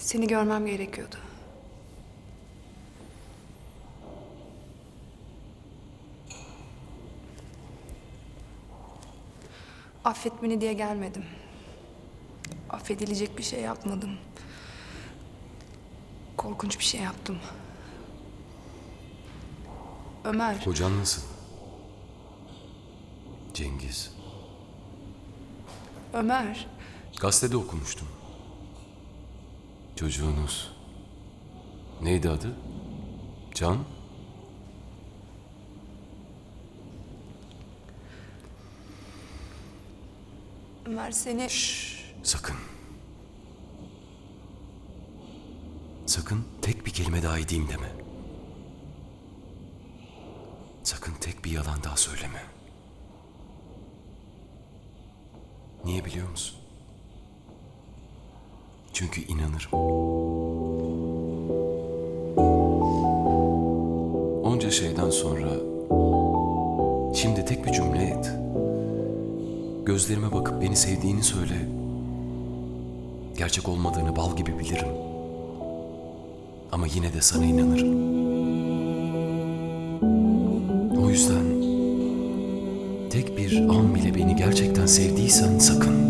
Seni görmem gerekiyordu. Affet beni diye gelmedim. Affedilecek bir şey yapmadım. Korkunç bir şey yaptım. Ömer, Kocan nasıl? Cengiz. Ömer. Gazetede okumuştum. Çocuğunuz. Neydi adı? Can? Ömer seni... Sakın. Sakın tek bir kelime daha edeyim deme. Sakın tek bir yalan daha söyleme. Niye biliyor musun? Çünkü inanırım. Onca şeyden sonra şimdi tek bir cümle et. Gözlerime bakıp beni sevdiğini söyle. Gerçek olmadığını bal gibi bilirim. Ama yine de sana inanırım. O yüzden tek bir an bile beni gerçekten sevdiysen sakın.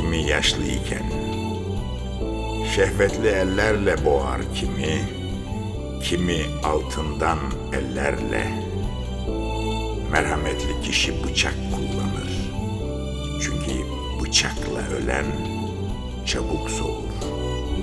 kimi yaşlıyken. Şehvetli ellerle boğar kimi, kimi altından ellerle. Merhametli kişi bıçak kullanır. Çünkü bıçakla ölen çabuk soğur.